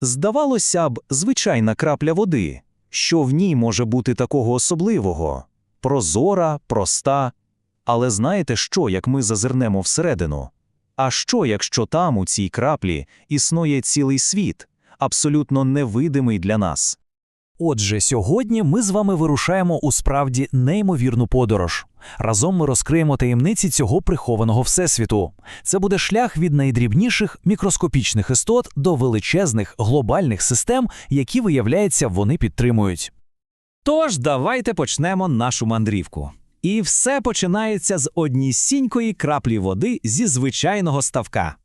Здавалося б, звичайна крапля води. Що в ній може бути такого особливого? Прозора, проста. Але знаєте що, як ми зазирнемо всередину? А що, якщо там, у цій краплі, існує цілий світ, абсолютно невидимий для нас? Отже, сьогодні ми з вами вирушаємо у справді неймовірну подорож. Разом ми розкриємо таємниці цього прихованого всесвіту. Це буде шлях від найдрібніших мікроскопічних істот до величезних глобальних систем, які, виявляється, вони підтримують. Тож давайте почнемо нашу мандрівку. І все починається з однісінької краплі води зі звичайного ставка.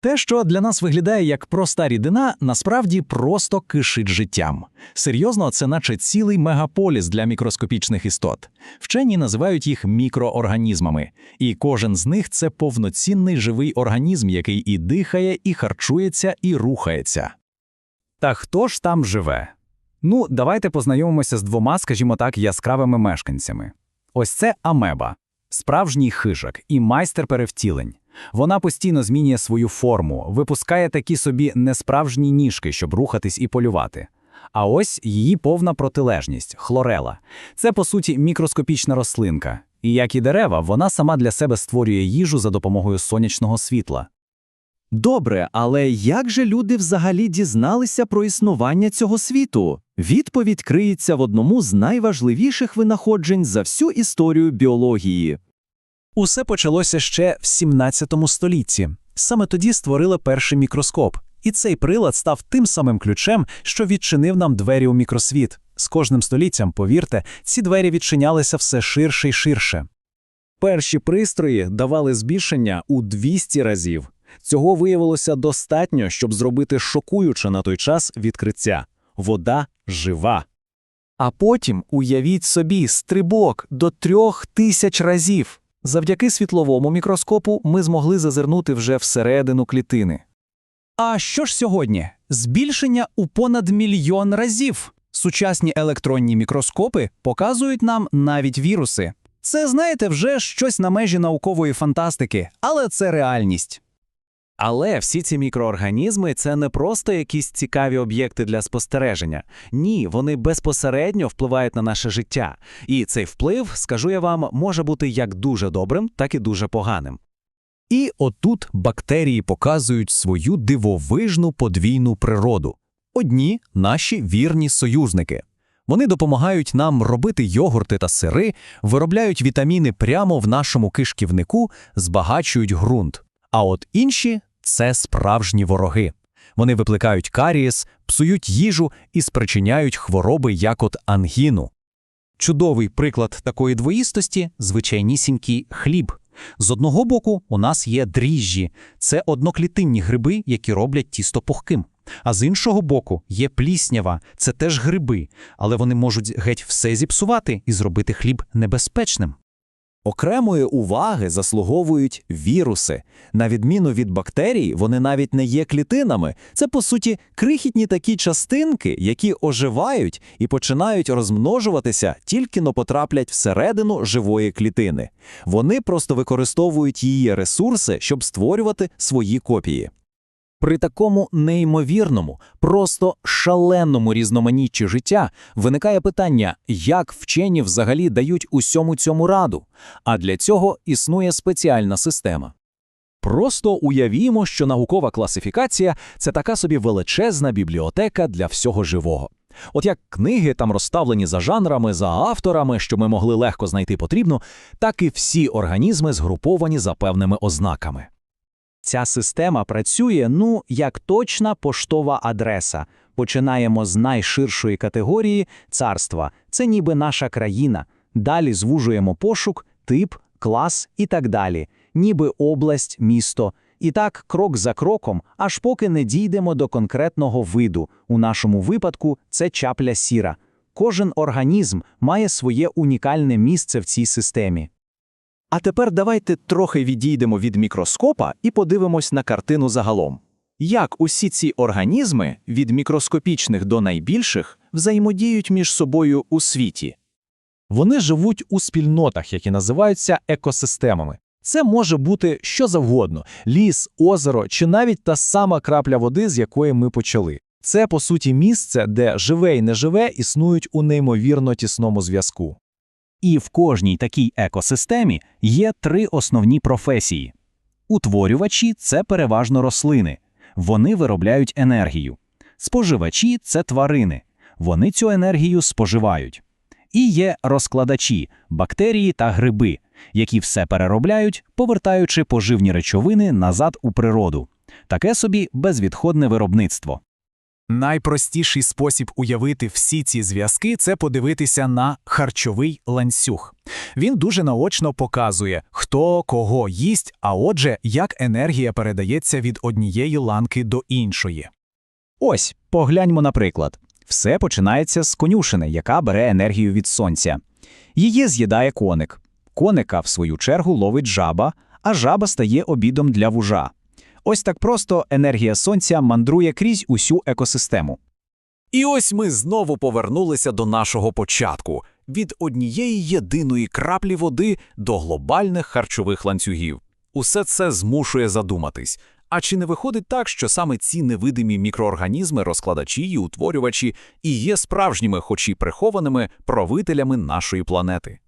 Те, що для нас виглядає як проста рідина, насправді просто кишить життям. Серйозно, це наче цілий мегаполіс для мікроскопічних істот. Вчені називають їх мікроорганізмами, і кожен з них це повноцінний живий організм, який і дихає, і харчується, і рухається. Та хто ж там живе? Ну, давайте познайомимося з двома, скажімо так, яскравими мешканцями. Ось це амеба, справжній хижак і майстер перевтілень. Вона постійно змінює свою форму, випускає такі собі несправжні ніжки, щоб рухатись і полювати. А ось її повна протилежність хлорела. Це, по суті, мікроскопічна рослинка. І як і дерева, вона сама для себе створює їжу за допомогою сонячного світла. Добре, але як же люди взагалі дізналися про існування цього світу? Відповідь криється в одному з найважливіших винаходжень за всю історію біології. Усе почалося ще в 17 столітті. Саме тоді створили перший мікроскоп, і цей прилад став тим самим ключем, що відчинив нам двері у мікросвіт. З кожним століттям, повірте, ці двері відчинялися все ширше й ширше. Перші пристрої давали збільшення у 200 разів. Цього виявилося достатньо, щоб зробити шокуюче на той час відкриття. Вода жива. А потім уявіть собі стрибок до трьох тисяч разів. Завдяки світловому мікроскопу ми змогли зазирнути вже всередину клітини. А що ж сьогодні? Збільшення у понад мільйон разів. Сучасні електронні мікроскопи показують нам навіть віруси. Це, знаєте, вже щось на межі наукової фантастики, але це реальність. Але всі ці мікроорганізми це не просто якісь цікаві об'єкти для спостереження. Ні, вони безпосередньо впливають на наше життя. І цей вплив, скажу я вам, може бути як дуже добрим, так і дуже поганим. І отут бактерії показують свою дивовижну подвійну природу. Одні наші вірні союзники. Вони допомагають нам робити йогурти та сири, виробляють вітаміни прямо в нашому кишківнику, збагачують ґрунт. А от інші це справжні вороги. Вони викликають карієс, псують їжу і спричиняють хвороби, як от ангіну. Чудовий приклад такої двоїстості звичайнісінький хліб. З одного боку, у нас є дріжджі, це одноклітинні гриби, які роблять тісто пухким. А з іншого боку, є пліснява, це теж гриби, але вони можуть геть все зіпсувати і зробити хліб небезпечним. Окремої уваги заслуговують віруси. На відміну від бактерій, вони навіть не є клітинами. Це, по суті, крихітні такі частинки, які оживають і починають розмножуватися, тільки но потраплять всередину живої клітини. Вони просто використовують її ресурси, щоб створювати свої копії. При такому неймовірному, просто шаленому різноманітті життя виникає питання, як вчені взагалі дають усьому цьому раду, а для цього існує спеціальна система. Просто уявімо, що наукова класифікація це така собі величезна бібліотека для всього живого. От як книги там розставлені за жанрами, за авторами, що ми могли легко знайти потрібно, так і всі організми згруповані за певними ознаками. Ця система працює, ну, як точна поштова адреса. Починаємо з найширшої категорії царства. Це ніби наша країна. Далі звужуємо пошук, тип, клас і так далі, ніби область, місто. І так, крок за кроком, аж поки не дійдемо до конкретного виду. У нашому випадку це чапля сіра. Кожен організм має своє унікальне місце в цій системі. А тепер давайте трохи відійдемо від мікроскопа і подивимось на картину загалом. Як усі ці організми, від мікроскопічних до найбільших, взаємодіють між собою у світі? Вони живуть у спільнотах, які називаються екосистемами. Це може бути що завгодно: ліс, озеро чи навіть та сама крапля води, з якої ми почали. Це, по суті, місце, де живе і неживе існують у неймовірно тісному зв'язку. І в кожній такій екосистемі є три основні професії. Утворювачі це переважно рослини. Вони виробляють енергію. Споживачі це тварини. Вони цю енергію споживають. І є розкладачі бактерії та гриби, які все переробляють, повертаючи поживні речовини назад у природу. Таке собі безвідходне виробництво. Найпростіший спосіб уявити всі ці зв'язки це подивитися на харчовий ланцюг. Він дуже наочно показує, хто кого їсть, а отже, як енергія передається від однієї ланки до іншої. Ось, погляньмо наприклад. Все починається з конюшини, яка бере енергію від сонця. Її з'їдає коник. Коника, в свою чергу, ловить жаба, а жаба стає обідом для вужа. Ось так просто енергія сонця мандрує крізь усю екосистему. І ось ми знову повернулися до нашого початку від однієї єдиної краплі води до глобальних харчових ланцюгів. Усе це змушує задуматись. А чи не виходить так, що саме ці невидимі мікроорганізми, розкладачі і утворювачі і є справжніми, хоч і прихованими правителями нашої планети?